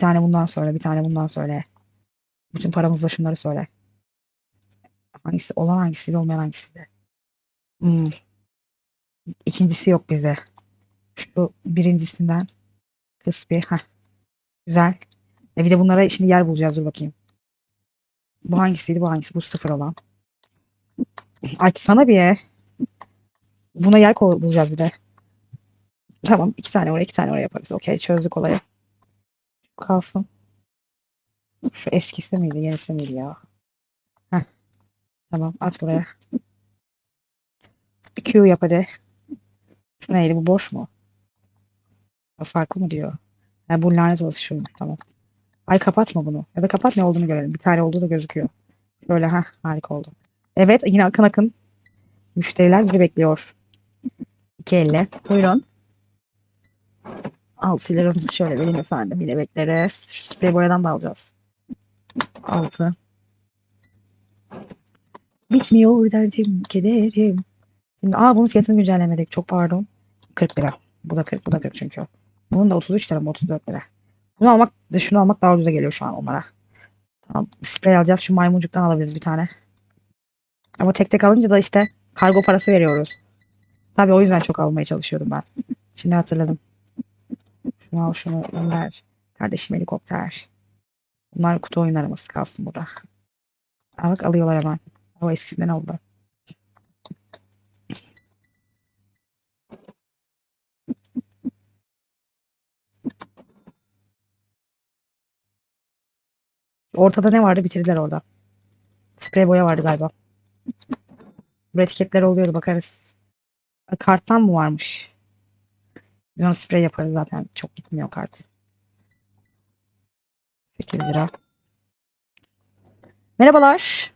tane bundan söyle, bir tane bundan söyle. Bütün paramızla şunları söyle. Hangisi olan hangisiydi, olmayan hangisiydi? Hmm. İkincisi yok bize. Şu birincisinden kıs bir. Heh. Güzel. E bir de bunlara şimdi yer bulacağız. Dur bakayım. Bu hangisiydi? Bu hangisi? Bu sıfır olan. Açsana bir. ye. Buna yer bulacağız bir de. Tamam. iki tane oraya iki tane oraya yaparız. Okey çözdük olayı. Kalsın. Şu eskisi miydi? Yenisi miydi ya? Heh. Tamam at buraya. Q yap hadi. Neydi? Bu boş mu? Farklı mı diyor? Ha, bu lanet olası şu. Tamam. Ay kapatma bunu. Ya da kapat ne olduğunu görelim. Bir tane olduğu da gözüküyor. Şöyle ha harika oldu. Evet yine akın akın. Müşteriler bizi bekliyor. İki elle. Buyurun. Altı liranızı şöyle vereyim efendim. Yine bekleriz. Şu sprey boyadan da alacağız. Altı. Bitmiyor derdim, kederim. Şimdi aa bunun fiyatını güncellemedik. Çok pardon. 40 lira. Bu da 40, bu da 40 çünkü. Bunun da 33 lira mı 34 lira. Bunu almak, şunu almak daha ucuza geliyor şu an onlara. Tamam. Sprey alacağız. Şu maymuncuktan alabiliriz bir tane. Ama tek tek alınca da işte kargo parası veriyoruz. Tabii o yüzden çok almaya çalışıyordum ben. Şimdi hatırladım. Şunu al şunu gönder. Kardeşim helikopter. Bunlar kutu oyunlarımız kalsın burada. Aa, bak alıyorlar hemen. O eskisinden oldu. Ortada ne vardı bitirdiler orada. Sprey boya vardı galiba. Bu etiketler oluyordu bakarız. Karttan mı varmış? Biz onu sprey yaparız zaten. Çok gitmiyor kart. 8 lira. Merhabalar.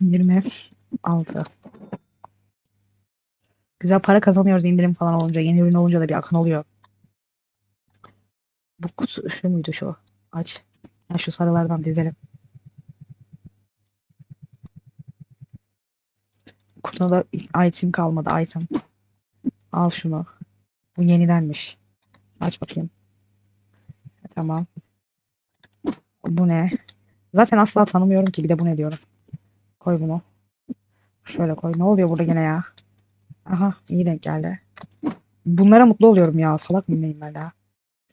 Yirmi altı. Güzel para kazanıyoruz indirim falan olunca. Yeni ürün olunca da bir akın oluyor. Bu kutu şu muydu şu? Aç. Ha, şu sarılardan dizelim. Kutuda da item kalmadı. Item. Al şunu. Bu yenidenmiş. Aç bakayım. Tamam. Bu ne? Zaten asla tanımıyorum ki. Bir de bu ne diyorum. Koy bunu. Şöyle koy. Ne oluyor burada gene ya? Aha iyi denk geldi. Bunlara mutlu oluyorum ya. Salak mıyım neyim ben ya?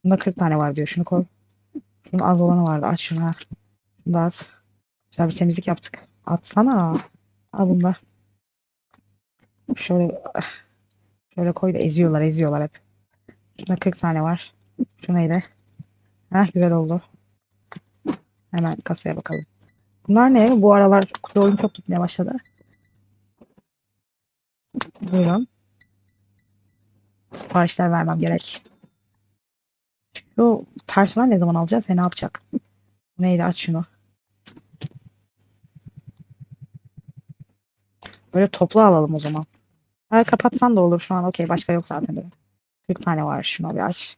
Bunda 40 tane var diyor. Şunu koy. Şunun az olanı vardı. Aç şunu. ha. Da az. Güzel bir temizlik yaptık. Atsana. Al bunda. Şöyle şöyle koy da eziyorlar eziyorlar hep. Şunda 40 tane var. Şu neydi? Heh güzel oldu. Hemen kasaya bakalım. Bunlar ne? Bu aralar kutu oyun çok gitmeye başladı. Buyurun. Siparişler vermem gerek. Şu personel ne zaman alacağız ve ne yapacak? Neydi aç şunu. Böyle toplu alalım o zaman. Ha, kapatsan da olur şu an. Okey başka yok zaten. Böyle. 40 tane var. Şuna bir aç.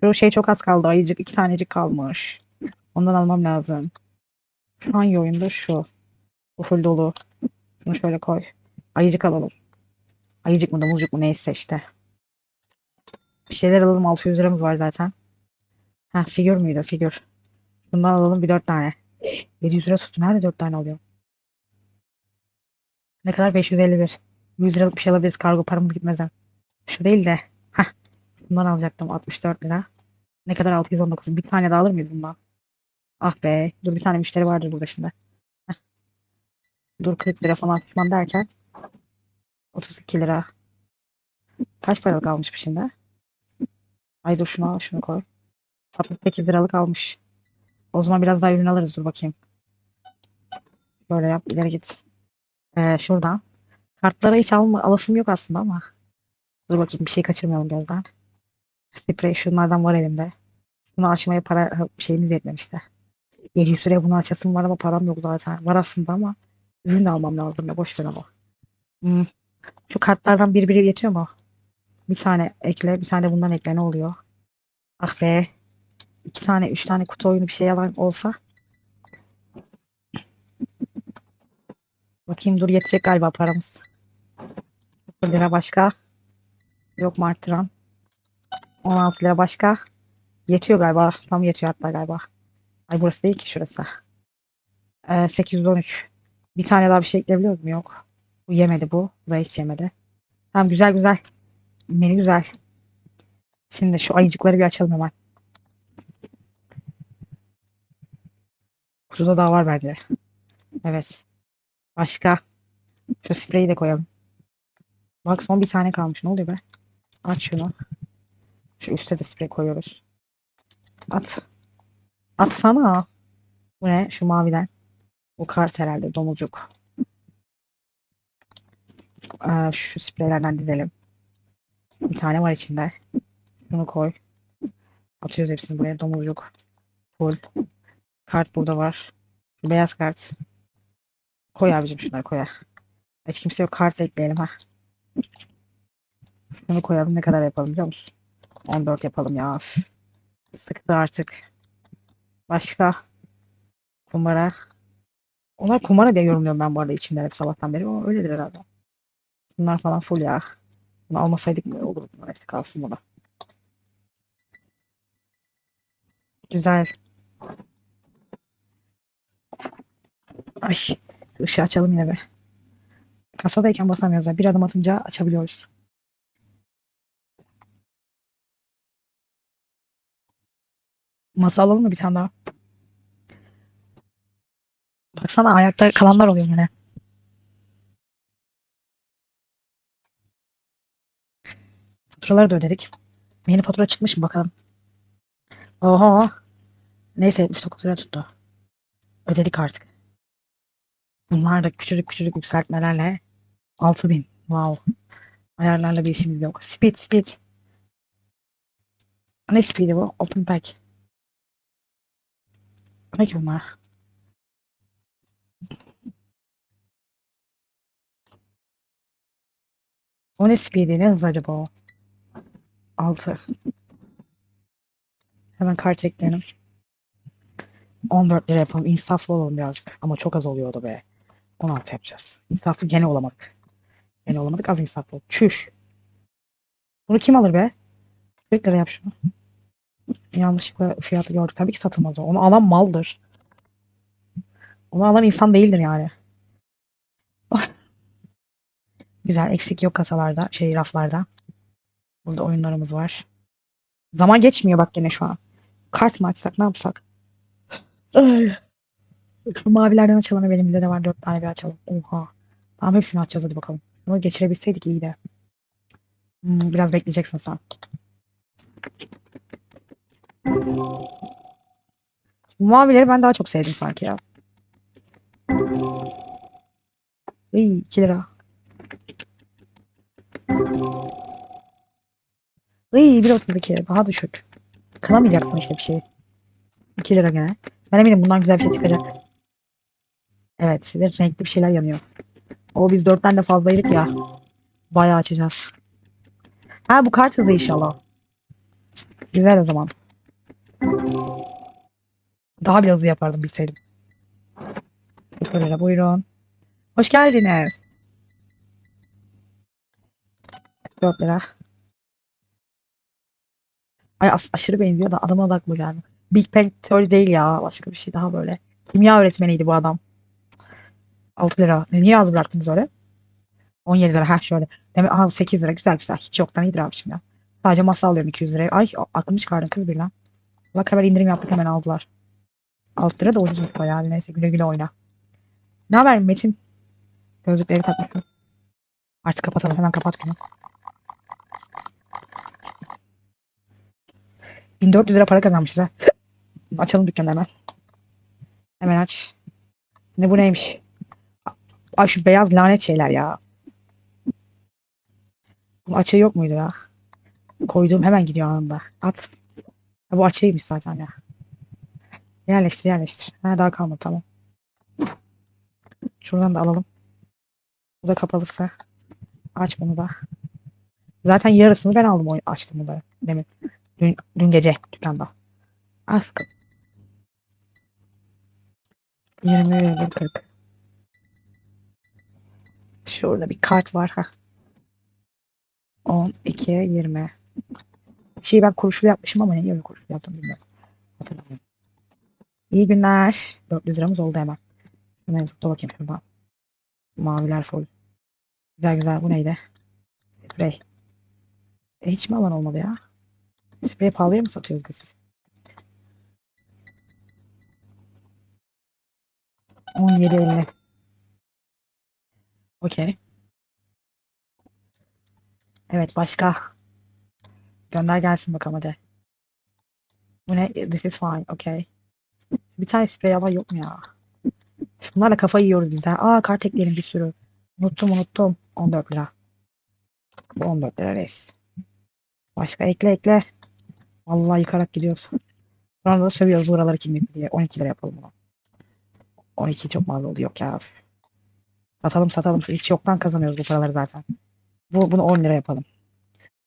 Şu şey çok az kaldı. Ayıcık iki tanecik kalmış. Ondan almam lazım. Hangi oyunda? Şu. Bu full dolu. Şunu şöyle koy. Ayıcık alalım. Ayıcık mı domuzcuk mu neyse işte. Bir şeyler alalım. 600 liramız var zaten. Ha figür müydü? Figür. Bundan alalım bir 4 tane. 700 lira tuttu. Nerede 4 tane oluyor? Ne kadar? 551. 100 liralık bir şey alabiliriz. Kargo paramız gitmeden. Şu değil de. Heh. Bundan alacaktım 64 lira. Ne kadar 619. Bir tane daha alır mıyız bundan? Ah be. Dur bir tane müşteri vardır burada şimdi. Heh. Dur 40 lira falan pişman derken 32 lira. Kaç paralık almış bu şimdi? Ay dur şunu al şunu koy. 68 liralık almış. O zaman biraz daha ürün alırız dur bakayım. Böyle yap ileri git. Ee, şuradan. Kartlara hiç alma, alasım yok aslında ama. Dur bakayım bir şey kaçırmayalım gözden. Sprey şunlardan var elimde. Bunu açmaya para şeyimiz yetmemişti. 700 liraya bunu açasım var ama param yok zaten. Var aslında ama ürün de almam lazım ya boş ver ama. Hmm. Şu kartlardan bir biri yetiyor mu? Bir tane ekle, bir tane bundan ekle ne oluyor? Ah be. İki tane, üç tane kutu oyunu bir şey yalan olsa. Bakayım dur yetecek galiba paramız. 0 lira başka. Yok mu arttıran? 16 lira başka. Yetiyor galiba. Tam yetiyor hatta galiba. Ay burası değil ki şurası. Ee, 813. Bir tane daha bir şey ekleyebiliyor muyum? Yok. Bu yemedi bu. Bu da hiç yemedi. Tamam güzel güzel. Menü güzel. Şimdi şu ayıcıkları bir açalım hemen. Kutuda daha var bence. Evet. Başka. Şu spreyi de koyalım. Bak son bir tane kalmış. Ne oluyor be? Aç şunu. Şu üstte de sprey koyuyoruz. At. Atsana. Bu ne? Şu maviden. Bu kart herhalde. Domuzcuk. Ee, şu spreylerden dizelim. Bir tane var içinde. Bunu koy. Atıyoruz hepsini buraya. Domuzcuk. Full. Kart burada var. Şu beyaz kart. Koy abicim şunları koy. Hiç kimse yok. Kart ekleyelim ha. Şunu koyalım. Ne kadar yapalım biliyor musun? 14 yapalım ya. Sıktı artık. Başka. Kumara. Onlar kumara diye yorumluyorum ben bu arada içimden hep sabahtan beri. O öyledir herhalde. Bunlar falan full ya. Bunu almasaydık mı olurdu. Neyse kalsın bu da. Güzel. Ay. Işığı açalım yine be. Kasadayken basamıyoruz. ya. Bir adım atınca açabiliyoruz. Masa alalım mı bir tane daha? Baksana ayakta kalanlar oluyor yine. Faturaları da ödedik. Yeni fatura çıkmış mı bakalım. Oha. Neyse 79 lira tuttu. Ödedik artık. Bunlar da küçücük küçücük yükseltmelerle 6000. Wow. Ayarlarla bir işimiz yok. Speed speed. Ne speed'i bu? Open pack. Ne ki bunlar? O ne speed'i? Ne hız acaba o? 6. Hemen kart ekleyelim. 14 lira yapalım. İnsaflı olalım birazcık. Ama çok az oluyor o da be. 16 yapacağız. İnsaflı gene olamadık. Gene olamadık. Az insaflı. Çüş. Bunu kim alır be? 40 lira yap şunu. Yanlışlıkla fiyatı gördük. Tabii ki satılmaz o. Onu alan maldır. Onu alan insan değildir yani. Güzel. Eksik yok kasalarda. Şey raflarda. Burada oyunlarımız var. Zaman geçmiyor bak gene şu an. Kart mı açsak ne yapsak? Ay. Şu mavilerden açalım. Elimizde de var. Dört tane bir açalım. Oha. Tamam hepsini açacağız hadi bakalım. Bunu geçirebilseydik iyiydi. Hmm, biraz bekleyeceksin sen. Mavileri ben daha çok sevdim sanki ya. İyi 2 lira. İyi 1.32 daha düşük. Kıramayacaktım işte bir şey. 2 lira gene. Ben eminim bundan güzel bir şey çıkacak. Evet ve renkli bir şeyler yanıyor. O biz dörtten de fazlaydık ya. Bayağı açacağız. Ha bu kart hızı inşallah. Güzel o zaman. Daha bir hızlı yapardım bilseydim. 0 lira buyurun. Hoş geldiniz. 4 lira. Ay as- aşırı benziyor da adama odaklı geldi. Big Bang Theory değil ya. Başka bir şey daha böyle. Kimya öğretmeniydi bu adam. 6 lira. Niye az bıraktınız öyle? 17 lira. Ha şöyle. Demek aha 8 lira. Güzel güzel. Hiç yoktan iyidir abiciğim ya. Sadece masa alıyorum 200 liraya. Ay aklımı çıkardın kız bir lan. Bak hemen indirim yaptık hemen aldılar. 6 lira da ucuz bayağı. Neyse güle güle oyna. Ne haber Metin? Gözlükleri takmışım. Artık kapatalım. Hemen kapat bunu. 1400 lira para kazanmışız ha. Açalım dükkanı hemen. Hemen aç. Ne bu neymiş? Ay şu beyaz lanet şeyler ya. Bu açığı yok muydu ya? Koyduğum hemen gidiyor anında. At. Ha, bu açığıymış zaten ya. Yerleştir yerleştir. Ha, daha kalmadı tamam. Şuradan da alalım. Bu da kapalısı. Aç bunu da. Zaten yarısını ben aldım açtım bunları. Demin. Dün, dün gece dükkanda. Al bakalım. 20 40. Şurada bir kart var ha. 10, 2, 20. Şeyi ben kuruşlu yapmışım ama niye öyle kuruşlu yaptım bilmiyorum. Hatırlamıyorum. İyi günler. 400 liramız oldu hemen. Hemen zıpla bakayım şuradan. Maviler full. Güzel güzel. Bu neydi? Sprey. E, hiç mi alan olmadı ya? Sprey pahalıya mı satıyoruz biz? 17.50. Okey. Evet başka. Gönder gelsin bakalım hadi. Bu ne? This is fine. Okay. Bir tane sprey ama yok mu ya? Bunlarla kafayı yiyoruz biz de. Aa kart ekleyelim bir sürü. Unuttum unuttum. 14 lira. Bu 14 lira res. Başka ekle ekle. Vallahi yıkarak gidiyoruz. Sonra da sövüyoruz buraları kim diye. 12 lira yapalım bunu. 12 çok mal oldu yok ya. Satalım satalım. Hiç yoktan kazanıyoruz bu paraları zaten. Bu, bunu 10 lira yapalım.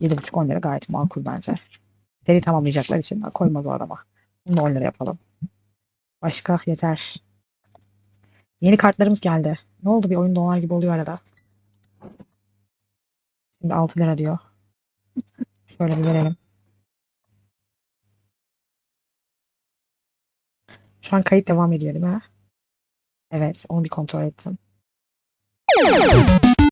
7,5-10 lira gayet makul bence. Seri tamamlayacaklar için koymaz o adama. Bunu da 10 lira yapalım. Başka yeter. Yeni kartlarımız geldi. Ne oldu bir oyun donar gibi oluyor arada. Şimdi 6 lira diyor. Şöyle bir verelim. Şu an kayıt devam ediyor değil mi? Evet, onu bir kontrol ettim. Thank you.